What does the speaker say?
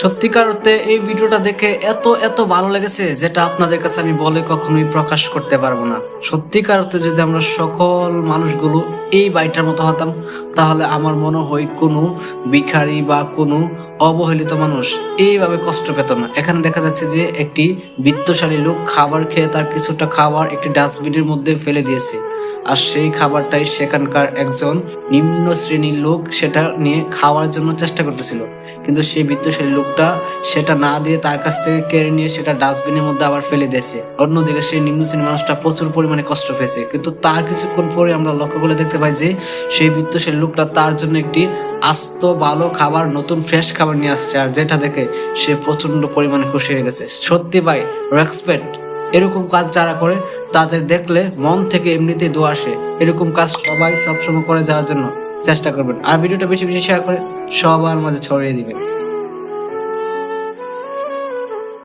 সত্যিকার অর্থে এই ভিডিওটা দেখে এত এত ভালো লেগেছে যেটা আপনাদের কাছে আমি বলে কখনোই প্রকাশ করতে পারব না। সত্যিকার অর্থে যদি আমরা সকল মানুষগুলো এই বাড়িটার মতো হতাম, তাহলে আমার মনে হয় কোনো ভিখারি বা কোনো অবহেলিত মানুষ এইভাবে কষ্ট পেত না। এখানে দেখা যাচ্ছে যে একটি বিত্তশালী লোক খাবার খেয়ে তার কিছুটা খাবার একটি ডাস্টবিনের মধ্যে ফেলে দিয়েছে। আর সেই খাবারটাই সেখানকার একজন নিম্ন শ্রেণির লোক সেটা নিয়ে খাওয়ার জন্য চেষ্টা করতেছিল। কিন্তু সেই বিত্তশালী লোকটা সেটা না দিয়ে তার কাছ থেকে কেড়ে নিয়ে সেটা ডাস্টবিনের মধ্যে আবার ফেলে দিয়েছে। অন্যদিকে সেই নিম্ন শ্রেণির মানুষটা প্রচুর পরিমাণে কষ্ট পেয়েছে। কিন্তু তার কিছুক্ষণ পরে আমরা লক্ষ্য করে দেখতে পাই যে সেই বিত্তশালী লোকটা তার জন্য একটি আস্ত, ভালো খাবার, নতুন, ফ্রেশ খাবার নিয়ে আসছে। আর যেটা দেখে সে প্রচণ্ড পরিমাণে খুশি হয়ে গেছে। সত্যি ভাই রেসপেক্ট এরকম কাজ যারা করে, তাদের দেখলে মন থেকে এমনিতেই দোয়া আসে। এরকম কাজ সবাই সবসময় করে যাওয়ার জন্য চেষ্টা করবেন। আর ভিডিওটা বেশি বেশি শেয়ার করে সবার মাঝে ছড়িয়ে দিবেন।